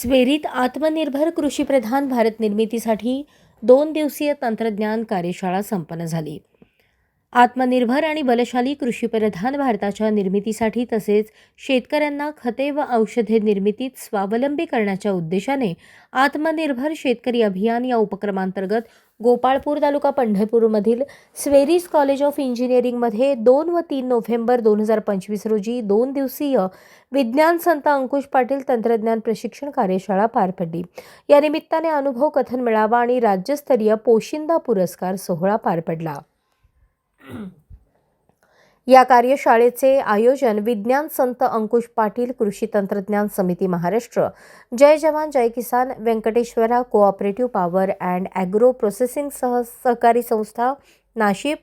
स्वेरीत आत्मनिर्भर कृषीप्रधान भारत निर्मितीसाठी दोन दिवसीय तंत्रज्ञान कार्यशाळा संपन्न झाली. आत्मनिर्भर आणि बलशाली कृषीप्रधान भारताच्या निर्मितीसाठी तसेच शेतकऱ्यांना खते व औषधे निर्मितीत स्वावलंबी करण्याच्या उद्देशाने आत्मनिर्भर शेतकरी अभियान या उपक्रमांतर्गत गोपाळपूर तालुका पंढरपूरमधील स्वेरीज कॉलेज ऑफ इंजिनिअरिंगमध्ये दोन व तीन नोव्हेंबर दोन हजार पंचवीस रोजी दोन दिवसीय विज्ञान संत अंकुश पाटील तंत्रज्ञान प्रशिक्षण कार्यशाळा पार पडली. या निमित्ताने अनुभव कथन मेळावा आणि राज्यस्तरीय पोशिंदा पुरस्कार सोहळा पार पडला. या कार्यशाळेचे आयोजन विज्ञान संत अंकुश पाटील कृषी तंत्रज्ञान समिती महाराष्ट्र जय जवान जय किसान Venkateshwara cooperative power and agro processing सह सहकारी संस्था नाशिक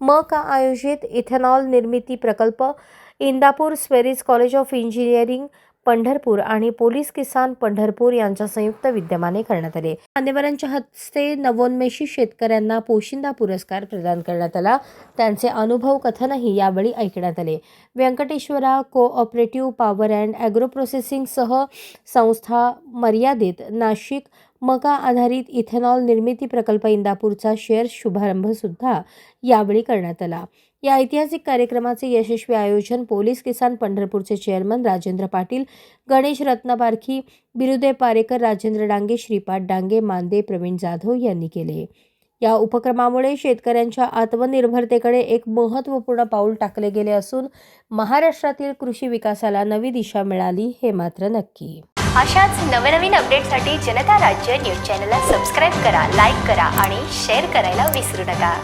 म का आयोजित इथेनॉल निर्मिती प्रकल्प Indapur SVERI's college of engineering Pandharpur आणि पोलीस किसान पंढरपूर यांच्या संयुक्त विद्यमाने करण्यात आले. मान्यवरांच्या हस्ते नवोन्मेषी शेतकऱ्यांना पोशिंदा पुरस्कार प्रदान करण्यात आला. त्यांचे अनुभव कथनही यावेळी ऐकण्यात आले. Venkateshwara cooperative power and agro प्रोसेसिंगसह संस्था मर्यादित नाशिक मका आधारित इथेनॉल निर्मिती प्रकल्प इंदापूरचा शेअर शुभारंभसुद्धा यावेळी करण्यात आला. या ऐतिहासिक कार्यक्रमाचे यशस्वी आयोजन पोलीस किसान पंढरपूरचे चेअरमन राजेंद्र पाटील गणेश रत्नबारखी बिरुदे पारेकर राजेंद्र डांगे श्रीपाद डांगे मांदे प्रवीण जाधव यांनी केले. या उपक्रमामुळे शेतकऱ्यांच्या आत्मनिर्भरतेकडे एक महत्त्वपूर्ण पाऊल टाकले गेले असून महाराष्ट्रातील कृषी विकासाला नवी दिशा मिळाली हे मात्र नक्की. अशाच नवनवीन अपडेटसाठी जनता राज्य न्यूज चॅनलला सबस्क्राईब करा लाईक करा आणि शेअर करायला विसरू नका.